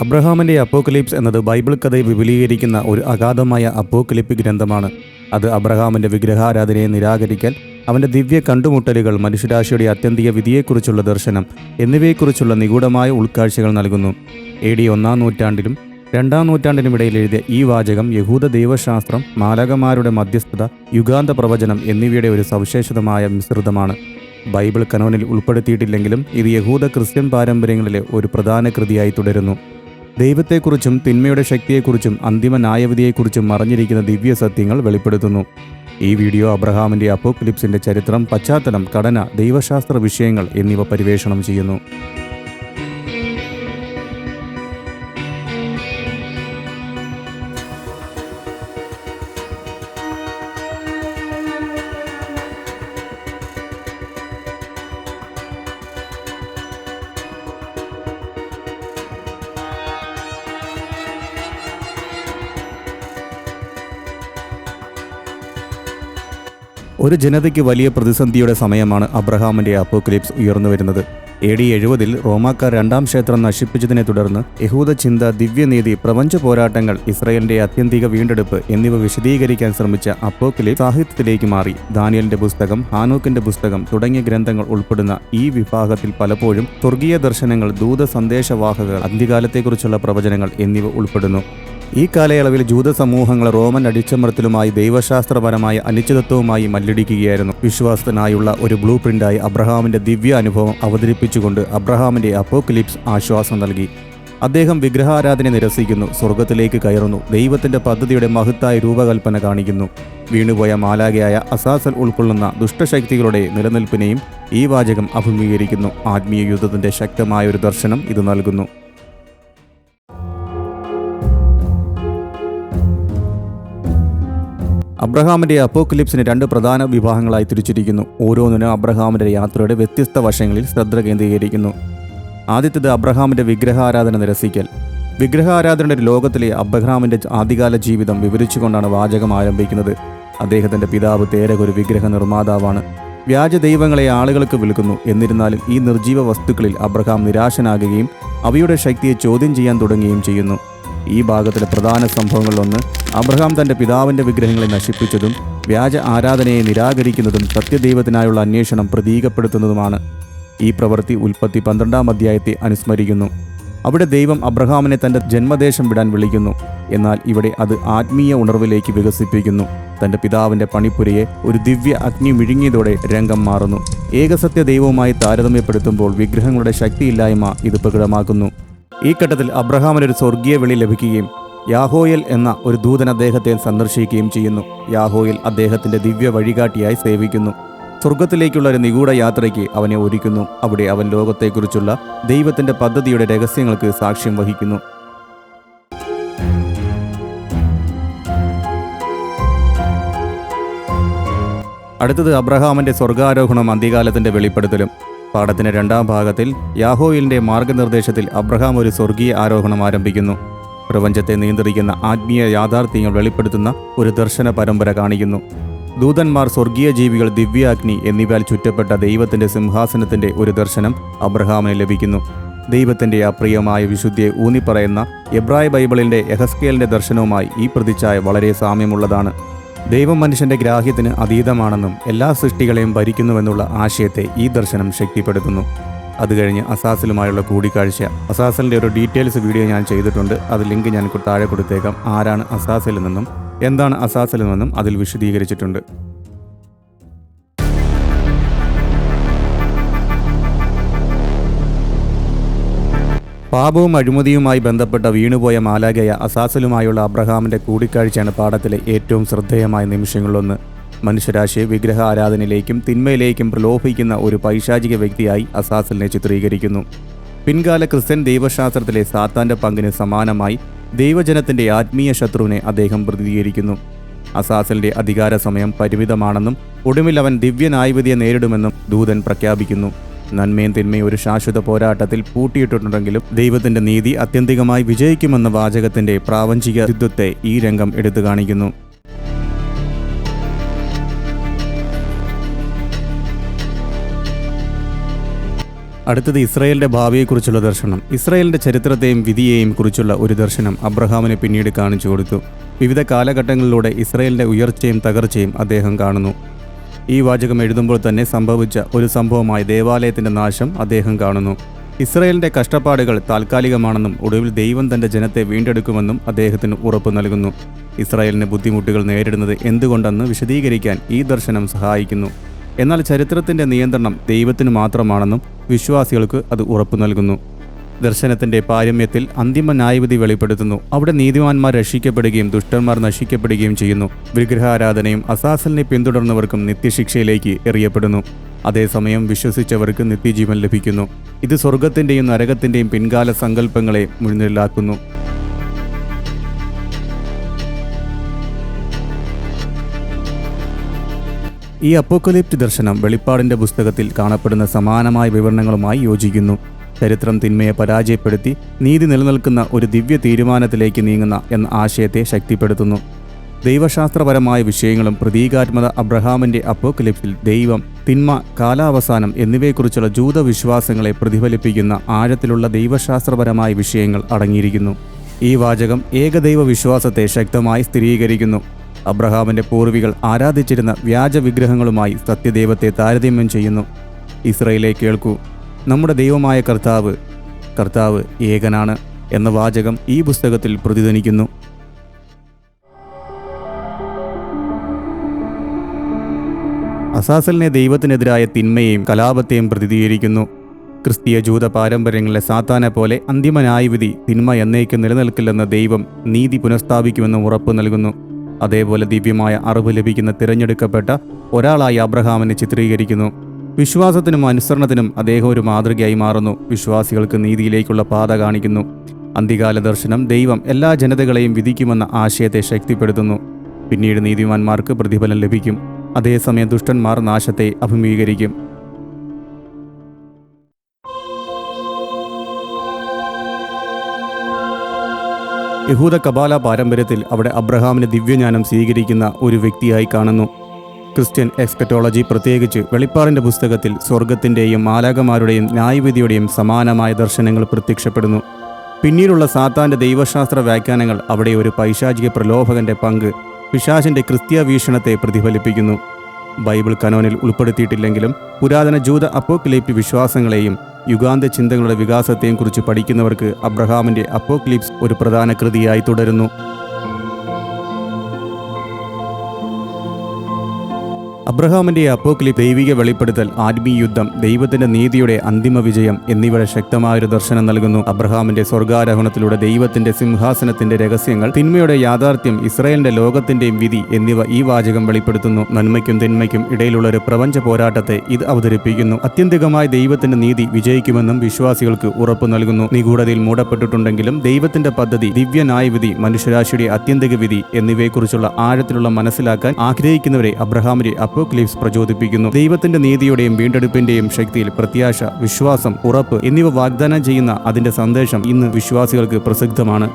അബ്രഹാമിന്റെ അപ്പോക്കലിപ്സ് എന്നത് ബൈബിൾ കഥയെ വിപുലീകരിക്കുന്ന ഒരു അഗാധമായ അപ്പോക്കലിപ്പ് ഗ്രന്ഥമാണ്. അത് അബ്രഹാമിന്റെ വിഗ്രഹാരാധനയെ നിരാകരിക്കൽ അവന്റെ ദിവ്യ കണ്ടുമുട്ടലുകൾ മനുഷ്യരാശിയുടെ അത്യന്തിക വിധിയെക്കുറിച്ചുള്ള ദർശനം എന്നിവയെക്കുറിച്ചുള്ള നിഗൂഢമായ ഉൾക്കാഴ്ചകൾ നൽകുന്നു. എ ഡി ഒന്നാം നൂറ്റാണ്ടിലും രണ്ടാം നൂറ്റാണ്ടിനുമിടയിൽ എഴുതിയ ഈ വാചകം യഹൂദ ദൈവശാസ്ത്രം മാലകമാരുടെ മധ്യസ്ഥത യുഗാന്ത പ്രവചനം എന്നിവയുടെ ഒരു സവിശേഷതമായ മിശ്രിതമാണ്. ബൈബിൾ കനോനിൽ ഉൾപ്പെടുത്തിയിട്ടില്ലെങ്കിലും ഇത് യഹൂദ ക്രിസ്ത്യൻ പാരമ്പര്യങ്ങളിലെ ഒരു പ്രധാന കൃതിയായി തുടരുന്നു. ദൈവത്തെക്കുറിച്ചും തിന്മയുടെ ശക്തിയെക്കുറിച്ചും അന്തിമ ന്യായവിധിയെക്കുറിച്ചും മറഞ്ഞിരിക്കുന്ന ദിവ്യ സത്യങ്ങൾ വെളിപ്പെടുത്തുന്നു. ഈ വീഡിയോ അബ്രഹാമിന്റെ അപ്പോക്ലിപ്സിന്റെ ചരിത്രം പശ്ചാത്തലം ഘടന ദൈവശാസ്ത്ര വിഷയങ്ങൾ എന്നിവ പരിവേഷണം ചെയ്യുന്നു. ഒരു ജനതയ്ക്ക് വലിയ പ്രതിസന്ധിയുടെ സമയമാണ് അബ്രഹാമിന്റെ അപ്പോക്ലിപ്സ് ഉയർന്നു വരുന്നത്. എ ഡി എഴുപതിൽ റോമാക്കാർ രണ്ടാം ക്ഷേത്രം നശിപ്പിച്ചതിനെ തുടർന്ന് യഹൂദ ചിന്ത ദിവ്യനീതി പ്രപഞ്ച പോരാട്ടങ്ങൾ ഇസ്രയേലിന്റെ അത്യന്തിക വീണ്ടെടുപ്പ് എന്നിവ വിശദീകരിക്കാൻ ശ്രമിച്ച അപ്പോക്ലിപ്സ് സാഹിത്യത്തിലേക്ക് മാറി. ദാനിയലിന്റെ പുസ്തകം ഹാനോക്കിന്റെ പുസ്തകം തുടങ്ങിയ ഗ്രന്ഥങ്ങൾ ഉൾപ്പെടുന്ന ഈ വിഭാഗത്തിൽ പലപ്പോഴും സ്വർഗീയ ദർശനങ്ങൾ ദൂത സന്ദേശവാഹകർ അന്ത്യകാലത്തെക്കുറിച്ചുള്ള പ്രവചനങ്ങൾ എന്നിവ ഉൾപ്പെടുന്നു. ഈ കാലയളവിൽ ജൂത സമൂഹങ്ങൾ റോമൻ അടിച്ചമർത്തലുമായി ദൈവശാസ്ത്രപരമായ അനിശ്ചിതത്വവുമായി മല്ലടിക്കുകയായിരുന്നു. വിശ്വാസത്തിനായുള്ള ഒരു ബ്ലൂ പ്രിന്റായി അബ്രഹാമിന്റെ ദിവ്യ അനുഭവം അവതരിപ്പിച്ചുകൊണ്ട് അബ്രഹാമിന്റെ അപ്പോക്ലിപ്സ് ആശ്വാസം നൽകി. അദ്ദേഹം വിഗ്രഹാരാധന നിരസിക്കുന്നു സ്വർഗത്തിലേക്ക് കയറുന്നു ദൈവത്തിന്റെ പദ്ധതിയുടെ മഹത്തായ രൂപകൽപ്പന കാണിക്കുന്നു. വീണുപോയ മാലാകയായ അസാസൽ ഉൾക്കൊള്ളുന്ന ദുഷ്ടശക്തികളുടെ നിലനിൽപ്പിനെയും ഈ വാചകം അഭിമുഖീകരിക്കുന്നു. ആത്മീയ യുദ്ധത്തിന്റെ ശക്തമായ ഒരു ദർശനം ഇത് നൽകുന്നു. അബ്രഹാമിന്റെ അപ്പോക്ലിപ്സിന് രണ്ട് പ്രധാന വിഭാഗങ്ങളായി തിരിച്ചിരിക്കുന്നു. ഓരോന്നിനും അബ്രഹാമിന്റെ യാത്രയുടെ വ്യത്യസ്ത വശങ്ങളിൽ ശ്രദ്ധ കേന്ദ്രീകരിക്കുന്നു. ആദ്യത്തേത് അബ്രഹാമിന്റെ വിഗ്രഹാരാധന നിരസിക്കൽ. വിഗ്രഹാരാധനയുടെ ലോകത്തിലെ അബ്രഹാമിന്റെ ആദ്യകാല ജീവിതം വിവരിച്ചുകൊണ്ടാണ് വാചകം ആരംഭിക്കുന്നത്. അദ്ദേഹത്തിന്റെ പിതാവ് തേരക ഒരു വിഗ്രഹ നിർമ്മാതാവാണ് വ്യാജ ദൈവങ്ങളെ ആളുകൾക്ക് വിൽക്കുന്നു. എന്നിരുന്നാലും ഈ നിർജീവ വസ്തുക്കളിൽ അബ്രഹാം നിരാശനാകുകയും അവയുടെ ശക്തിയെ ചോദ്യം ചെയ്യാൻ തുടങ്ങുകയും ചെയ്യുന്നു. ഈ ഭാഗത്തിലെ പ്രധാന സംഭവങ്ങളിലൊന്ന് അബ്രഹാം തന്റെ പിതാവിന്റെ വിഗ്രഹങ്ങളെ നശിപ്പിച്ചതും വ്യാജ ആരാധനയെ നിരാകരിക്കുന്നതും സത്യദൈവത്തിനായുള്ള അന്വേഷണം പ്രതീകപ്പെടുത്തുന്നതുമാണ്. ഈ പ്രവൃത്തി ഉൽപ്പത്തി പന്ത്രണ്ടാം അധ്യായത്തെ അനുസ്മരിക്കുന്നു. അവിടെ ദൈവം അബ്രഹാമിനെ തന്റെ ജന്മദേശം വിടാൻ വിളിക്കുന്നു. എന്നാൽ ഇവിടെ അത് ആത്മീയ ഉണർവിലേക്ക് വികസിപ്പിക്കുന്നു. തന്റെ പിതാവിന്റെ പണിപ്പുരയെ ഒരു ദിവ്യ അഗ്നി വിഴുങ്ങിയതോടെ രംഗം മാറുന്നു. ഏകസത്യ ദൈവവുമായി താരതമ്യപ്പെടുത്തുമ്പോൾ വിഗ്രഹങ്ങളുടെ ശക്തിയില്ലായ്മ ഇത് പ്രകടമാക്കുന്നു. ഈ ഘട്ടത്തിൽ അബ്രഹാമിന് ഒരു സ്വർഗീയ വിളി ലഭിക്കുകയും യാഹോയൽ എന്ന ഒരു ദൂതൻ അദ്ദേഹത്തെ സന്ദർശിക്കുകയും ചെയ്യുന്നു. യാഹോയൽ അദ്ദേഹത്തിന്റെ ദിവ്യ വഴികാട്ടിയായി സേവിക്കുന്നു. സ്വർഗത്തിലേക്കുള്ള ഒരു നിഗൂഢ യാത്രയ്ക്ക് അവനെ ഒരുക്കുന്നു. അവിടെ അവൻ ലോകത്തെക്കുറിച്ചുള്ള ദൈവത്തിന്റെ പദ്ധതിയുടെ രഹസ്യങ്ങൾക്ക് സാക്ഷ്യം വഹിക്കുന്നു. അടുത്തത് അബ്രഹാമിന്റെ സ്വർഗാരോഹണം അന്ത്യകാലത്തിന്റെ വെളിപ്പെടുത്തലും. പാഠത്തിന്റെ രണ്ടാം ഭാഗത്തിൽ യാഹോയിലിന്റെ മാർഗനിർദ്ദേശത്തിൽ അബ്രഹാം ഒരു സ്വർഗീയ ആരോഹണം ആരംഭിക്കുന്നു. പ്രപഞ്ചത്തെ നിയന്ത്രിക്കുന്ന ആത്മീയ യാഥാർത്ഥ്യങ്ങൾ വെളിപ്പെടുത്തുന്ന ഒരു ദർശന പരമ്പര കാണിക്കുന്നു. ദൂതന്മാർ സ്വർഗീയ ജീവികൾ ദിവ്യാഗ്നി എന്നിവയാൽ ചുറ്റപ്പെട്ട ദൈവത്തിന്റെ സിംഹാസനത്തിന്റെ ഒരു ദർശനം അബ്രഹാമിന് ലഭിക്കുന്നു. ദൈവത്തിന്റെ അപ്രിയമായ വിശുദ്ധിയെ ഊന്നിപ്പറയുന്ന എബ്രായ ബൈബിളിന്റെ എഹസ്കേലിന്റെ ദർശനവുമായി ഈ പ്രതിച്ഛായ വളരെ സാമ്യമുള്ളതാണ്. ദൈവം മനുഷ്യന്റെ ഗ്രാഹ്യത്തിന് അതീതമാണെന്നും എല്ലാ സൃഷ്ടികളെയും ഭരിക്കുന്നുവെന്നുള്ള ആശയത്തെ ഈ ദർശനം ശക്തിപ്പെടുത്തുന്നു. അത് കഴിഞ്ഞ് അസാസിലുമായുള്ള കൂടിക്കാഴ്ച. അസാസലിന്റെ ഒരു ഡീറ്റെയിൽസ് വീഡിയോ ഞാൻ ചെയ്തിട്ടുണ്ട്. അത് ലിങ്ക് ഞാൻ താഴെ കൊടുത്തേക്കാം. ആരാണ് അസാസിൽ നിന്നും എന്താണ് അസാസിൽ നിന്നും അതിൽ വിശദീകരിച്ചിട്ടുണ്ട്. പാപവും അഴിമതിയുമായി ബന്ധപ്പെട്ട വീണുപോയ മാലാഗയ അസാസലുമായുള്ള അബ്രഹാമിന്റെ കൂടിക്കാഴ്ചയാണ് പാഠത്തിലെ ഏറ്റവും ശ്രദ്ധേയമായ നിമിഷങ്ങളിലൊന്ന്. മനുഷ്യരാശിയെ വിഗ്രഹ ആരാധനയിലേക്കും തിന്മയിലേക്കും പ്രലോഭിക്കുന്ന ഒരു പൈശാചിക വ്യക്തിയായി അസാസലിനെ ചിത്രീകരിക്കുന്നു. പിൻകാല ക്രിസ്ത്യൻ ദൈവശാസ്ത്രത്തിലെ സാത്താന്റെ പങ്കിന് സമാനമായി ദൈവജനത്തിന്റെ ആത്മീയ ശത്രുവിനെ അദ്ദേഹം പ്രതിനിധീകരിക്കുന്നു. അസാസലിന്റെ അധികാര സമയം പരിമിതമാണെന്നും ഒടുവിൽ അവൻ ദിവ്യനായ്വതിയെ നേരിടുമെന്നും ദൂതൻ പ്രഖ്യാപിക്കുന്നു. നന്മയും തിന്മയും ഒരു ശാശ്വത പോരാട്ടത്തിൽ പൂട്ടിയിട്ടുണ്ടെങ്കിലും ദൈവത്തിന്റെ നീതി അത്യന്തികമായി വിജയിക്കുമെന്ന വാചകത്തിന്റെ പ്രാപഞ്ചിക യുദ്ധത്തെ ഈ രംഗം എടുത്തു കാണിക്കുന്നു. അടുത്തത് ഇസ്രായേലിന്റെ ഭാവിയെക്കുറിച്ചുള്ള ദർശനം. ഇസ്രായേലിന്റെ ചരിത്രത്തെയും വിധിയെയും കുറിച്ചുള്ള ഒരു ദർശനം അബ്രഹാമിനെ പിന്നീട് കാണിച്ചു കൊടുത്തു. വിവിധ കാലഘട്ടങ്ങളിലൂടെ ഇസ്രായേലിന്റെ ഉയർച്ചയും തകർച്ചയും അദ്ദേഹം കാണുന്നു. ഈ വാചകം എഴുതുമ്പോൾ തന്നെ സംഭവിച്ച ഒരു സംഭവമായി ദേവാലയത്തിന്റെ നാശം അദ്ദേഹം കാണുന്നു. ഇസ്രയേലിന്റെ കഷ്ടപ്പാടുകൾ താൽക്കാലികമാണെന്നും ഒടുവിൽ ദൈവം തന്റെ ജനത്തെ വീണ്ടെടുക്കുമെന്നും അദ്ദേഹത്തിന് ഉറപ്പ് നൽകുന്നു. ഇസ്രായേലിന് ബുദ്ധിമുട്ടുകൾ നേരിടുന്നത് എന്തുകൊണ്ടെന്ന് വിശദീകരിക്കാൻ ഈ ദർശനം സഹായിക്കുന്നു. എന്നാൽ ചരിത്രത്തിന്റെ നിയന്ത്രണം ദൈവത്തിന് മാത്രമാണെന്നും വിശ്വാസികൾക്ക് അത് ഉറപ്പു നൽകുന്നു. ദർശനത്തിന്റെ പാരമ്യത്തിൽ അന്തിമ ന്യായവിധി വെളിപ്പെടുത്തുന്നു. അവിടെ നീതിമാന്മാർ രക്ഷിക്കപ്പെടുകയും ദുഷ്ടന്മാർ നശിക്കപ്പെടുകയും ചെയ്യുന്നു. വിഗ്രഹാരാധനയും അസാസലിനെ പിന്തുടർന്നവർക്കും നിത്യശിക്ഷയിലേക്ക് എറിയപ്പെടുന്നു. അതേസമയം വിശ്വസിച്ചവർക്ക് നിത്യജീവൻ ലഭിക്കുന്നു. ഇത് സ്വർഗത്തിന്റെയും നരകത്തിന്റെയും പിൻകാല സങ്കല്പങ്ങളെ മുൻനിലാക്കുന്നു ഈ അപ്പോക്കലിപ്റ്റ് ദർശനം വെളിപ്പാടിന്റെ പുസ്തകത്തിൽ കാണപ്പെടുന്ന സമാനമായ വിവരണങ്ങളുമായി യോജിക്കുന്നു. ചരിത്രം തിന്മയെ പരാജയപ്പെടുത്തി നീതി നിലനിൽക്കുന്ന ഒരു ദിവ്യ തീരുമാനത്തിലേക്ക് നീങ്ങുന്ന എന്ന ആശയത്തെ ശക്തിപ്പെടുത്തുന്നു. ദൈവശാസ്ത്രപരമായ വിഷയങ്ങളും പ്രതീകാത്മക അബ്രഹാമിന്റെ അപ്പോക്കലിപ്സിൽ ദൈവം തിന്മ കാലാവസാനം എന്നിവയെക്കുറിച്ചുള്ള ജൂതവിശ്വാസങ്ങളെ പ്രതിഫലിപ്പിക്കുന്ന ആഴത്തിലുള്ള ദൈവശാസ്ത്രപരമായ വിഷയങ്ങൾ അടങ്ങിയിരിക്കുന്നു. ഈ വാചകം ഏകദൈവ വിശ്വാസത്തെ ശക്തമായി സ്ഥിരീകരിക്കുന്നു. അബ്രഹാമിന്റെ പൂർവികൾ ആരാധിച്ചിരുന്ന വ്യാജ വിഗ്രഹങ്ങളുമായി സത്യദൈവത്തെ താരതമ്യം ചെയ്യുന്നു. ഇസ്രയേലെ കേൾക്കൂ നമ്മുടെ ദൈവമായ കർത്താവ് കർത്താവ് ഏകനാണ് എന്ന വാചകം ഈ പുസ്തകത്തിൽ പ്രതിധ്വനിക്കുന്നു. അസാസലിനെ ദൈവത്തിനെതിരായ തിന്മയെയും കലാപത്തെയും പ്രതിനിധീകരിക്കുന്നു ക്രിസ്തീയ ജൂത പാരമ്പര്യങ്ങളെ സാത്താനെ പോലെ അന്തിമ ന്യായവിധി തിന്മ എന്നേക്കും നിലനിൽക്കില്ലെന്ന ദൈവം നീതി പുനഃസ്ഥാപിക്കുമെന്ന് ഉറപ്പ് നൽകുന്നു. അതേപോലെ ദിവ്യമായ അറിവ് ലഭിക്കുന്ന തിരഞ്ഞെടുക്കപ്പെട്ട ഒരാളായി അബ്രഹാമിനെ ചിത്രീകരിക്കുന്നു. വിശ്വാസത്തിനും അനുസരണത്തിനും അദ്ദേഹം ഒരു മാതൃകയായി മാറുന്നു. വിശ്വാസികൾക്ക് നീതിയിലേക്കുള്ള പാത കാണിക്കുന്നു. അന്തികാല ദർശനം ദൈവം എല്ലാ ജനതകളെയും വിധിക്കുമെന്ന ആശയത്തെ ശക്തിപ്പെടുത്തുന്നു. പിന്നീട് നീതിമാന്മാർക്ക് പ്രതിഫലം ലഭിക്കും. അതേസമയം ദുഷ്ടന്മാർ നാശത്തെ അഭിമുഖീകരിക്കും. യഹൂദ കപാല പാരമ്പര്യത്തിൽ അവിടെ അബ്രഹാമിന് ദിവ്യജ്ഞാനം സ്വീകരിക്കുന്ന ഒരു വ്യക്തിയായി കാണുന്നു. ക്രിസ്ത്യൻ എക്സ്കറ്റോളജി പ്രത്യേകിച്ച് വെളിപ്പാടിന്റെ പുസ്തകത്തിൽ സ്വർഗത്തിന്റെയും മാലാകമാരുടെയും ന്യായവിധിയുടെയും സമാനമായ ദർശനങ്ങൾ പ്രത്യക്ഷപ്പെടുന്നു. പിന്നീടുള്ള സാത്താന്റെ ദൈവശാസ്ത്ര വ്യാഖ്യാനങ്ങൾ അവിടെ ഒരു പൈശാചിക പ്രലോഭകന്റെ പങ്ക് പിശാചിന്റെ ക്രിസ്തീയ വീക്ഷണത്തെ പ്രതിഫലിപ്പിക്കുന്നു. ബൈബിൾ കനോനിൽ ഉൾപ്പെടുത്തിയിട്ടില്ലെങ്കിലും പുരാതന ജൂത അപ്പോക്ലിപ്റ്റ് വിശ്വാസങ്ങളെയും യുഗാന്ത ചിന്തകളുടെ വികാസത്തെയും കുറിച്ച് പഠിക്കുന്നവർക്ക് അബ്രഹാമിന്റെ അപ്പോക്ലിപ്സ് ഒരു പ്രധാന കൃതിയായി തുടരുന്നു. അബ്രഹാമിന്റെ അപ്പോക്ലി ദൈവിക വെളിപ്പെടുത്തൽ ആത്മീയ യുദ്ധം ദൈവത്തിന്റെ നീതിയുടെ അന്തിമ വിജയം എന്നിവയുടെ ശക്തമായൊരു ദർശനം നൽകുന്നു. അബ്രഹാമിന്റെ സ്വർഗാരോഹണത്തിലൂടെ ദൈവത്തിന്റെ സിംഹാസനത്തിന്റെ രഹസ്യങ്ങൾ തിന്മയുടെ യാഥാർത്ഥ്യം ഇസ്രായേലിന്റെ ലോകത്തിന്റെയും വിധി എന്നിവ ഈ വാചകം വെളിപ്പെടുത്തുന്നു. നന്മയ്ക്കും തിന്മയ്ക്കും ഇടയിലുള്ള ഒരു പ്രപഞ്ച പോരാട്ടത്തെ ഇത് അവതരിപ്പിക്കുന്നു. അത്യന്തികമായി ദൈവത്തിന്റെ നീതി വിജയിക്കുമെന്നും വിശ്വാസികൾക്ക് ഉറപ്പ് നൽകുന്നു. നിഗൂഢതയിൽ മൂടപ്പെട്ടിട്ടുണ്ടെങ്കിലും ദൈവത്തിന്റെ പദ്ധതി ദിവ്യ ന്യായവിധി മനുഷ്യരാശിയുടെ അത്യന്തിക വിധി എന്നിവയെക്കുറിച്ചുള്ള ആഴത്തിലുള്ള മനസ്സിലാക്കാൻ ആഗ്രഹിക്കുന്നവരെ അബ്രഹാമിന്റെ അപ്പോക്ലിപ്സ് പ്രചോദിപ്പിക്കുന്നു. ദൈവത്തിന്റെ നീതിയുടെയും വീണ്ടെടുപ്പിന്റെയും ശക്തിയിൽ പ്രത്യാശ വിശ്വാസം ഉറപ്പ് എന്നിവ വാഗ്ദാനം ചെയ്യുന്ന അതിന്റെ സന്ദേശം ഇന്ന് വിശ്വാസികൾക്ക് പ്രസക്തമാണ്